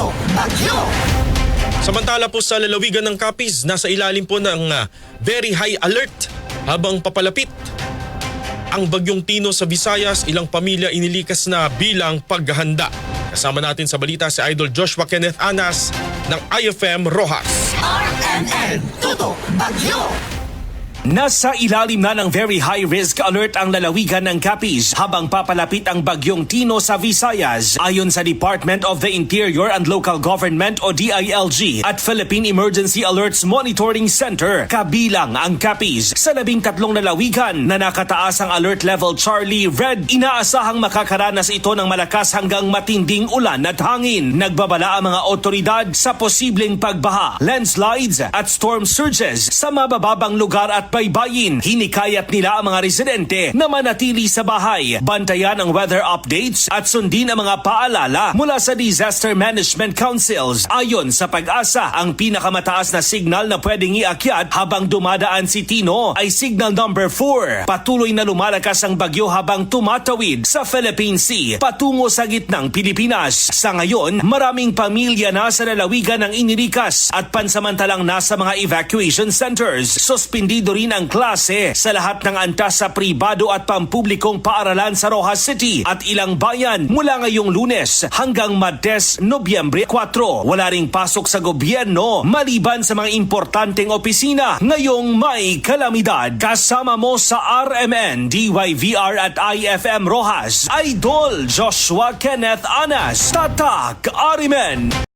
Tutok Bagyo. Samantala po sa lalawigan ng Capiz, nasa ilalim po ng ah, very high alert habang papalapit ang bagyong Tino sa Visayas, ilang pamilya inilikas na bilang paghahanda. Kasama natin sa balita si Idol Joshua Kenneth Anas ng IFM Rojas. RMN Tutok Bagyo. Nasa ilalim na ng very high risk alert ang lalawigan ng Capiz habang papalapit ang bagyong Tino sa Visayas ayon sa Department of the Interior and Local Government o DILG at Philippine Emergency Alerts Monitoring Center kabilang ang Capiz. Sa labing tatlong lalawigan na nakataas ang alert level Charlie Red, inaasahang makakaranas ito ng malakas hanggang matinding ulan at hangin. Nagbabala ang mga otoridad sa posibleng pagbaha, landslides at storm surges sa mabababang lugar at baybayin. Hinikayat nila ang mga residente na manatili sa bahay, bantayan ang weather updates at sundin ang mga paalala mula sa Disaster Management Councils. Ayon sa pag-asa, ang pinakamataas na signal na pwedeng iakyat habang dumadaan si Tino ay signal number 4. Patuloy na lumalakas ang bagyo habang tumatawid sa Philippine Sea patungo sa gitnang Pilipinas. Sa ngayon, maraming pamilya na sa lalawigan ang inirikas at pansamantalang nasa mga evacuation centers. Suspendido rin ang klase sa lahat ng antas sa pribado at pampublikong paaralan sa Rojas City at ilang bayan mula ngayong lunes hanggang Martes, Nobyembre 4. Wala ring pasok sa gobyerno maliban sa mga importanteng opisina ngayong may kalamidad. Kasama mo sa RMN, DYVR at IFM Rojas, Idol Joshua Kenneth Anas, Tatak Arimen.